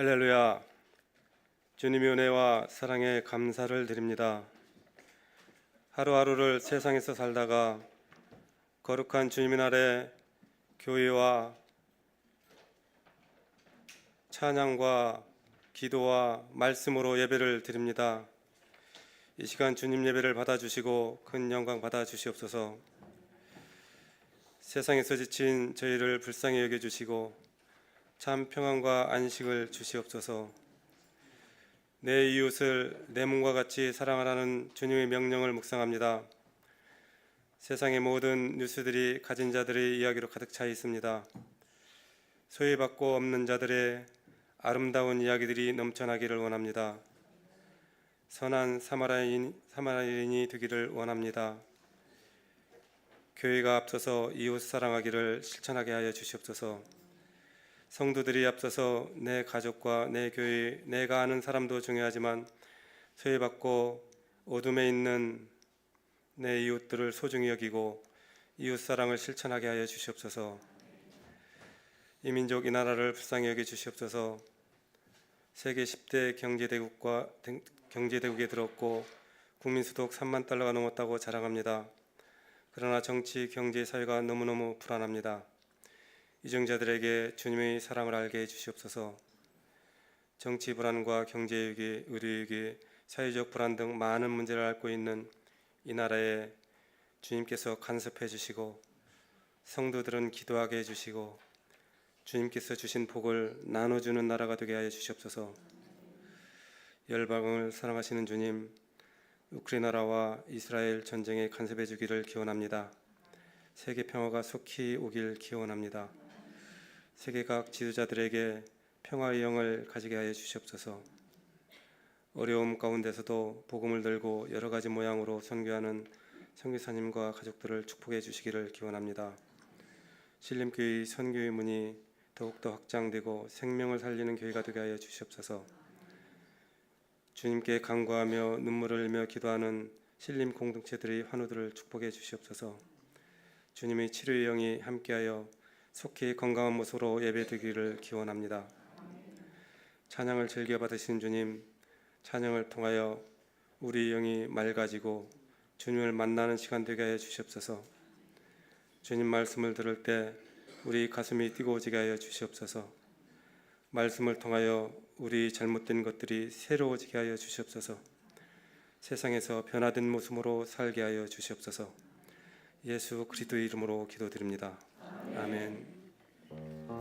할렐루야. 주님의 은혜와 사랑에 감사를 드립니다. 하루하루를 세상에서 살다가 거룩한 주님의 날에 교회와 찬양과 기도와 말씀으로 예배를 드립니다. 이 시간 주님 예배를 받아주시고 큰 영광 받아주시옵소서. 세상에서 지친 저희를 불쌍히 여겨주시고 참 평안과 안식을 주시옵소서. 내 이웃을 내 몸과 같이 사랑하라는 주님의 명령을 묵상합니다. 세상의 모든 뉴스들이 가진 자들의 이야기로 가득 차 있습니다. 소외받고 없는 자들의 아름다운 이야기들이 넘쳐나기를 원합니다. 선한 사마라인, 사마리인이 되기를 원합니다. 교회가 앞서서 이웃 사랑하기를 실천하게 하여 주시옵소서. 성도들이 앞서서 내 가족과 내 교회, 내가 아는 사람도 중요하지만 소외받고 어둠에 있는 내 이웃들을 소중히 여기고 이웃 사랑을 실천하게 하여 주시옵소서. 이 민족 이 나라를 불쌍히 여겨 주시옵소서. 세계 10대 경제 대국과 경제 대국에 들었고 국민 소득 3만 달러가 넘었다고 자랑합니다. 그러나 정치, 경제, 사회가 너무너무 불안합니다. 이정자들에게 주님의 사랑을 알게 해 주시옵소서. 정치 불안과 경제 위기, 의료 위기, 사회적 불안 등 많은 문제를 앓고 있는 이 나라에 주님께서 간섭해 주시고 성도들은 기도하게 해 주시고 주님께서 주신 복을 나눠 주는 나라가 되게 하여 주시옵소서. 열방을 사랑하시는 주님, 우크라이나와 이스라엘 전쟁에 간섭해 주기를 기원합니다. 세계 평화가 속히 오길 기원합니다. 세계 각 지도자들에게 평화의 영을 가지게 하여 주시옵소서. 어려움 가운데서도 복음을 들고 여러 가지 모양으로 선교하는 선교사님과 가족들을 축복해 주시기를 기원합니다. 신림교회 선교의 문이 더욱더 확장되고 생명을 살리는 교회가 되게 하여 주시옵소서. 주님께 간구하며 눈물을 흘며 기도하는 신림 공동체들의 환우들을 축복해 주시옵소서. 주님의 치료의 영이 함께하여 속히 건강한 모습으로 예배드리기를 기원합니다. 찬양을 즐겨 받으신 주님, 찬양을 통하여 우리 영이 맑아지고 주님을 만나는 시간 되게 하여 주시옵소서. 주님 말씀을 들을 때 우리 가슴이 뛰고오지게 하여 주시옵소서. 말씀을 통하여 우리 잘못된 것들이 새로워지게 하여 주시옵소서. 세상에서 변화된 모습으로 살게 하여 주시옵소서. 예수 그리스도의 이름으로 기도드립니다. 아멘.